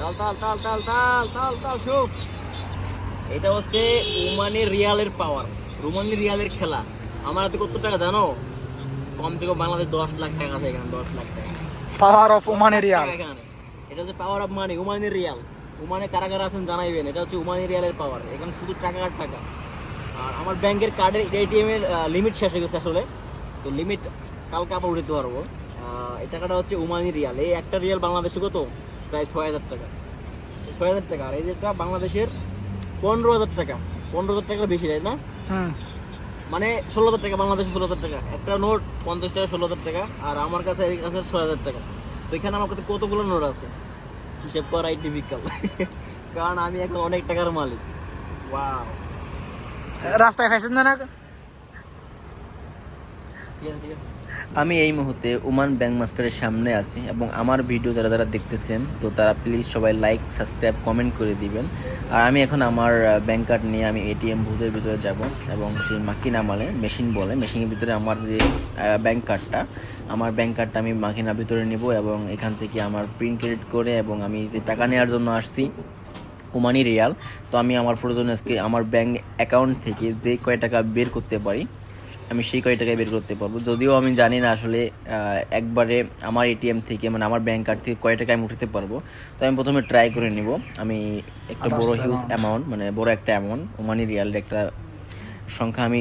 তাল তাল তাল তাল তাল তাল তাল শুফ এটা হচ্ছে ওমানি রিয়ালের পাওয়ার রোমানি রিয়ালের খেলা। আমার হাতে কত টাকা জানো? কম থেকে কম বাংলাদেশ দশ লাখ টাকা আছে এখানে দশ লাখ টাকা। পাওয়ার অফ ওমানি রিয়াল এখানে। এটা হচ্ছে power of money Omani riyal ওমানে কারা কারা আছেন জানাইবেন। এটা হচ্ছে ওমানি রিয়ালের পাওয়ার এখানে শুধু টাকা আর টাকা। আর আমার ব্যাংকের কার্ডের এটিএম এর লিমিট শেষ হয়ে গেছে আসলে। তো লিমিট কালকে আবার উঠাতে পারব। এই টাকাটা হচ্ছে ওমানি রিয়াল এই একটা রিয়াল বাংলাদেশে কত? প্রায় ছয় হাজার টাকা। ছয় হাজার টাকা। আর এই যেটা বাংলাদেশের পনেরো হাজার টাকা। পনেরো হাজার টাকা বেশি তাই না? হুম মানে ষোলো হাজার টাকা বাংলাদেশে ষোলো হাজার টাকা। একটা নোট পঞ্চাশ টাকা ষোলো হাজার টাকা। আর আমার কাছে এই কাছে ছয় হাজার টাকা। তো এখানে আমার কাছে কতগুলো নোট আছে? হিসেব করাই ডিফিকাল্ট কারণ আমি এখন অনেক টাকার মালিক। ওয়াও রাস্তায় ফেসেন না না ঠিক আছে ঠিক আছে আমি এই মুহূর্তে ওমান ব্যাংক মাস্কারের সামনে আছি এবং আমার ভিডিও যারা যারা দেখতেছেন, তো তারা প্লিজ সবাই লাইক সাবস্ক্রাইব কমেন্ট করে দিবেন। আর আমি এখন আমার ব্যাংক কার্ড নিয়ে আমি এটিএম বুথের ভিতরে যাব এবং সেই মাকিনা মালে মেশিন বলে মেশিনের ভিতরে আমার যে ব্যাংক কার্ডটা আমার ব্যাংক কার্ডটা আমি মাকিনার ভিতরে নিব এবং এখান থেকে আমার প্রিন্ট ক্রেডিট করে এবং আমি যে টাকা নেওয়ার জন্য আসছি, ওমানি রিয়াল, তো আমি আমার প্রয়োজন আজকে আমার ব্যাংক অ্যাকাউন্ট থেকে যে কয় টাকা বের করতে পারি আমি সেই কয় টাকায় বের করতে পারব। যদিও আমি জানি না আসলে একবারে আমার এটিএম থেকে মানে আমার ব্যাংক কার্ড থেকে কয় টাকা আমি উঠাতে পারব। তো আমি প্রথমে ট্রাই করে নিব। আমি একটা বড় হিউজ অ্যামাউন্ট মানে বড় একটা অ্যামাউন্ট ওমানি রিয়ালের একটা সংখ্যা আমি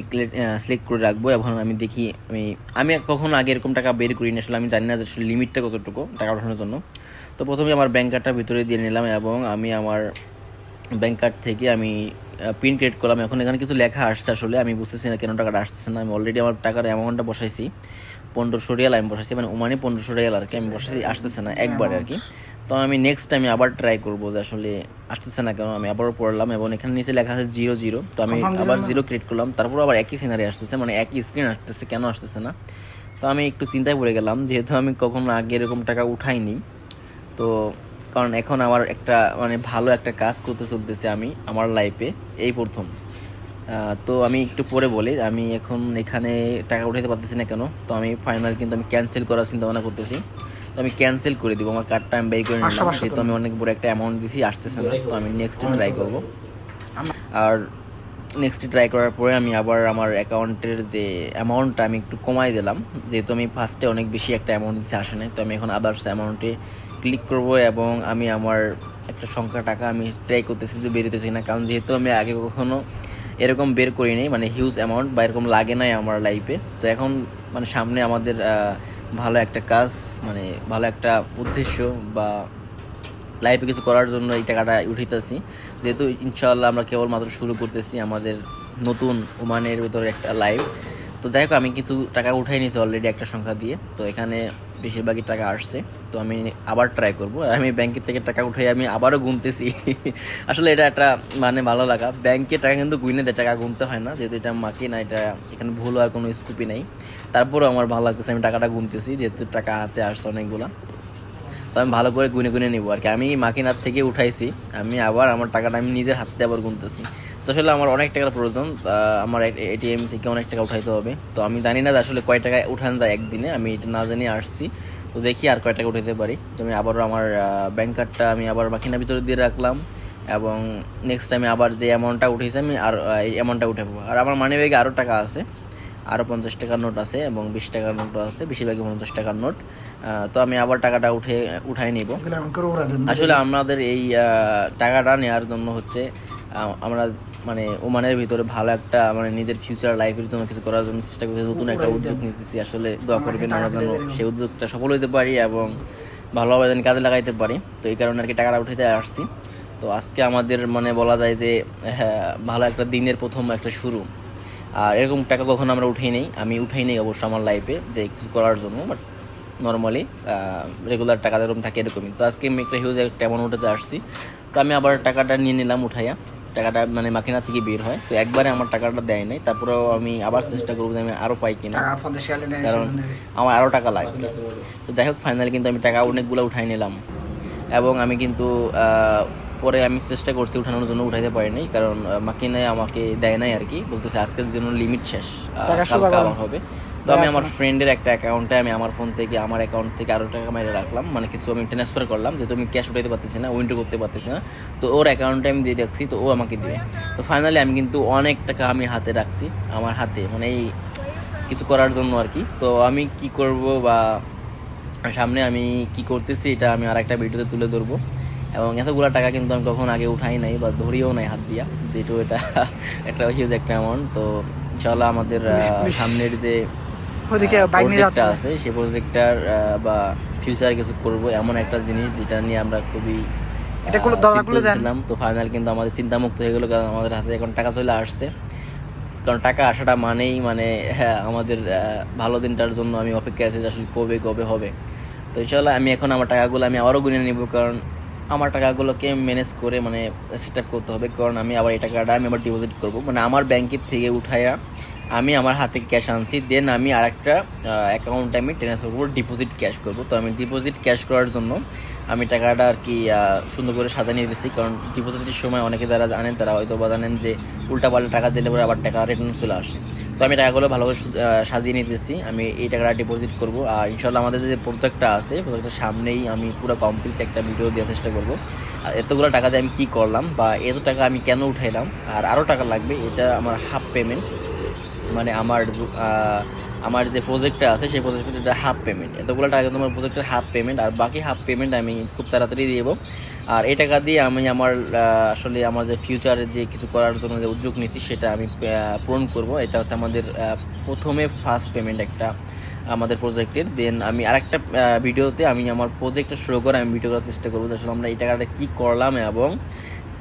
সিলেক্ট করে রাখব। এবং আমি দেখি আমি আমি কখনো আগে এরকম টাকা বের করি করিনি। আসলে আমি জানি না যে আসলে লিমিটটা কতটুকু টাকা ওঠানোর জন্য। তো প্রথমে আমার ব্যাংক কার্ডটা ভিতরে দিয়ে নিলাম এবং আমি আমার ব্যাংক কার্ড থেকে আমি পিন ক্রিয়েট করলাম। এখন এখানে কিছু লেখা আসছে আসলে আমি বুঝতেছি না কেন টাকাটা আসতেছে না। আমি অলরেডি আমার টাকার অ্যামাউন্টটা বসাইছি। পনেরোশো রিয়াল আমি বসাইছি মানে ওমানে পনেরোশো রিয়াল আর কি আমি বসাইছি আসতেছে না একবারে আর কি। তো আমি নেক্সট আমি আবার ট্রাই করব যে আসলে আসতেছে না কেন আমি আবারও পড়লাম এবং এখানে নিচে লেখা আছে জিরো জিরো তো আমি আবার জিরো ক্রিয়েট করলাম তারপর আবার একই সিনারি আসতেছে মানে একই স্ক্রিন আসতেছে কেন আসতেছে না? তো আমি একটু চিন্তায় পড়ে গেলাম যেহেতু আমি কখনো আগে এরকম টাকা উঠাইনি। তো কারণ এখন আমার একটা মানে ভালো একটা কাজ করতে চলতেছে আমি আমার লাইফে এই প্রথম। তো আমি একটু পরে বলি আমি এখন এখানে টাকা উঠাতে পারতেছি না কেন তো আমি ফাইনাল কিন্তু আমি ক্যান্সেল করার চিন্তা ভাবনা করতেছি। তো আমি ক্যান্সেল করে দিব আমার কার্ডটা আমি বের করে নিলাম যেহেতু আমি অনেক বড় একটা অ্যামাউন্ট দিছি আসতেছে না তো আমি নেক্সট ট্রাই করব। আর নেক্সট ট্রাই করার পরে আমি আবার আমার অ্যাকাউন্টের যে অ্যামাউন্টটা আমি একটু কমাই দিলাম যেহেতু আমি ফার্স্টে অনেক বেশি একটা অ্যামাউন্ট দিতে আসে নাই তো আমি এখন আদার্স অ্যামাউন্টে ক্লিক করব এবং আমি আমার একটা সংখ্যা টাকা আমি ট্রাই করতেছি যে বেরোতেছি না। কারণ যেহেতু আমি আগে কখনো এরকম বের করিনি মানে হিউজ অ্যামাউন্ট বা এরকম লাগে নাই আমার লাইফে তো এখন মানে সামনে আমাদের ভালো একটা কাজ মানে ভালো একটা উদ্দেশ্য বা লাইফে কিছু করার জন্য এই টাকাটা উঠাইতেছি যেহেতু ইনশাল্লাহ আমরা কেবলমাত্র শুরু করতেছি আমাদের নতুন ওমানের ভিতরে একটা লাইফ তো যাই হোক, আমি কিছু টাকা উঠাই নিয়েছি অলরেডি একটা সংখ্যা দিয়ে। তো এখানে বেশিরভাগই টাকা আসছে, তো আমি আবার ট্রাই করব। আমি ব্যাংকের থেকে টাকা উঠাই, আমি আবারও গুনতেছি। আসলে এটা একটা মানে ভালো লাগা। ব্যাংকে টাকা কিন্তু গুনে দেয়, টাকা গুনতে হয় না। যেহেতু এটা মাকে না, এটা এখানে ভুল হওয়ার কোনো স্কুপই নেই। তারপরেও আমার ভালো লাগতেছে, আমি টাকাটা গুনতেছি, যেহেতু টাকা হাতে আসছে অনেকগুলা। তো আমি ভালো করে গুনে গুনে নিবো আর কি। আমি মাকিনার থেকে উঠাইছি, আমি আবার আমার টাকাটা আমি নিজের হাতে আবার গুনতেছি। তো আসলে আমার অনেক টাকার প্রয়োজন। আমার এটিএম থেকে অনেক টাকা উঠাইতে হবে। তো আমি জানি না যে আসলে কয় টাকায় উঠান যায় একদিনে আমি এটা না জানি আসছি। তো দেখি আর কয় টাকা উঠাতে পারি। তো আমি আবারও আমার ব্যাংক কার্ডটা আমি আবার মাকিনার ভিতরে দিয়ে রাখলাম এবং নেক্সট টাইমে আবার যে অ্যামাউন্টটা উঠেছি আমি আর এই অ্যামাউন্টটা উঠাবো। আর আমার মানি ব্যাগে আরও টাকা আছে। আরও পঞ্চাশ টাকার নোট আছে এবং বিশ টাকার নোট আছে বেশিরভাগই পঞ্চাশ টাকার নোট তো আমি আবার টাকাটা উঠে উঠাই নিব। আসলে আমাদের এই টাকাটা নেওয়ার জন্য হচ্ছে আমরা মানে ওমানের ভিতরে ভালো একটা মানে নিজের ফিউচার লাইফের জন্য কিছু করার জন্য চেষ্টা করতেছি নতুন একটা উদ্যোগ নিতেছি আসলে দোয়া করবেন আমরা যেন সেই উদ্যোগটা সফল হতে পারি এবং ভালোভাবে যেন কাজে লাগাইতে পারি। তো এই কারণে আর কি টাকাটা উঠাইতে আসছি। তো আজকে আমাদের মানে বলা যায় যে হ্যাঁ, ভালো একটা দিনের প্রথম একটা শুরু। আর এরকম টাকা কখনো আমরা উঠেই নেই আমি উঠেই নেই অবশ্য আমার লাইফে যে কিছু করার জন্য বাট নর্মালি রেগুলার টাকা যেরকম থাকে এরকমই। তো আজকে আমি একটা হিউজ একটা অ্যামাউন্ট উঠাতে আসছি। তো আমি আবার টাকাটা নিয়ে নিলাম উঠাইয়া। টাকাটা মানে মাকিনা থেকে বের হয়। তো একবারে আমার টাকাটা দেয় নাই। তারপরেও আমি আবার চেষ্টা করব যে আমি আরও পাই কিনা। কারণ আমার আরও টাকা লাগবে। তো যাই হোক ফাইনালি কিন্তু আমি টাকা অনেকগুলো উঠাই নিলাম। এবং আমি কিন্তু পরে আমি চেষ্টা করছি উঠানোর জন্য উঠাইতে পারিনি কারণ মাকিনায় আমাকে দেয় নাই আর কি। বলতেছে আজকের জন্য লিমিট শেষ। হবে। তো আমি আচ্ছা। আমার ফ্রেন্ডের একটা অ্যাকাউন্টে আমি আমার ফোন থেকে আমার অ্যাকাউন্ট থেকে আরও টাকা মেরে রাখলাম। মানে কিছু আমি ট্রান্সফার করলাম যেহেতু আমি ক্যাশ উঠাইতে পারতেছি না উইন্ডো করতে পারতেছি না। তো ওর অ্যাকাউন্টে আমি দিয়ে রাখছি তো ও আমাকে দিবে। তো ফাইনালি আমি কিন্তু অনেক টাকা আমি হাতে রাখছি আমার হাতে। মানে এই কিছু করার জন্য আর কি। তো আমি কি করব বা সামনে আমি কি করতেছি এটা আমি আর একটা ভিডিওতে তুলে ধরবো। এবং এতগুলো টাকা কিন্তু আমি কখন আগে উঠাই নাই বা ধরিও নাই হাত দিয়া যেহেতু এটা একটা হিউজ একটা অ্যামাউন্ট তো ইনশাল্লাহ আমাদের. সামনের যে ওদিকে বাইক নিয়ে যাচ্ছে। আছে সেই প্রজেক্টটার বা ফিউচার কিছু করব এমন একটা জিনিস যেটা নিয়ে আমরা খুবই এটা খুলে দরজা দেন। তো ফাইনাল কিন্তু আমাদের চিন্তা মুক্ত হয়ে গেলো কারণ আমাদের হাতে এখন টাকা চলে আসছে। কারণ টাকা আসাটা মানেই মানে হ্যাঁ আমাদের ভালো দিনটার জন্য আমি অপেক্ষা আছি আসলে কবে কবে হবে। তো ইনশাল্লাহ আমি এখন আমার টাকাগুলো আমি আবারও গুনে নিব কারণ আমার টাকাগুলোকে ম্যানেজ করে মানে সেট আপ করতে হবে। কারণ আমি আবার এই টাকাটা আমি আবার ডিপোজিট করব। মানে আমার ব্যাংকের থেকে উঠায়া আমি আমার হাতে ক্যাশ আনছি দেন আমি আরেকটা অ্যাকাউন্টে আমি ট্রান্সফার করব ডিপোজিট ক্যাশ করব। তো আমি ডিপোজিট ক্যাশ করার জন্য আমি টাকাটা আর কি সুন্দর করে সাজা নিয়ে দিচ্ছি কারণ ডিপোজিটের সময় অনেকে যারা জানেন তারা হয়তো বা জানেন যে উল্টাপাল্টা টাকা দিলে পরে আবার টাকা রিটার্ন চলে আসে। তো আমি টাকাগুলো ভালো করে সু- আহ, সাজিয়ে নিতেছি আমি এই টাকাটা ডিপোজিট করব। আর ইনশাল্লাহ আমাদের যে প্রজেক্টটা আছে প্রজেক্টের সামনেই আমি পুরো কমপ্লিট একটা ভিডিও দেওয়ার চেষ্টা করব। আর এতগুলো টাকা দিয়ে আমি কী করলাম বা এত টাকা আমি কেন উঠাইলাম? আর আরও টাকা লাগবে এটা আমার হাফ পেমেন্ট মানে আমার আমার যে প্রজেক্টটা আছে, সেই প্রজেক্টটা হাফ পেমেন্ট এতগুলো টাকা কিন্তু আমার প্রজেক্টের হাফ পেমেন্ট আর বাকি হাফ পেমেন্ট আমি খুব তাড়াতাড়ি দিয়ে দেবো। আর এই টাকা দিয়ে আমি আমার আসলে আমার যে ফিউচারে যে কিছু করার জন্য যে উদ্যোগ নিচ্ছি সেটা আমি পূরণ করব। এটা হচ্ছে আমাদের প্রথমে ফার্স্ট পেমেন্ট একটা, আমাদের প্রজেক্টের দেন আমি আরেকটা ভিডিওতে আমি আমার প্রজেক্টটা শুরু করে আমি ভিডিও করার চেষ্টা করব আসলে আমরা এই টাকাটা কী করলাম এবং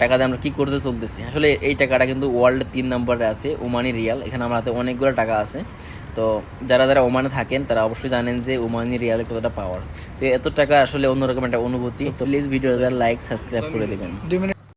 টাকা দিয়ে আমরা কী করতে চলতেছি? আসলে এই টাকাটা কিন্তু ওয়ার্ল্ড তিন নম্বরে আছে, ওমানি রিয়াল। এখানে আমার হাতে অনেকগুলো টাকা আছে। তো যারা যারা ওমানে থাকেন, তারা অবশ্যই জানেন যে ওমানি রিয়ালে কতটা পাওয়ার তো এত টাকা আসলে অন্যরকম একটা অনুভূতি। তো প্লিজ ভিডিওটা লাইক সাবস্ক্রাইব করে দেবেন।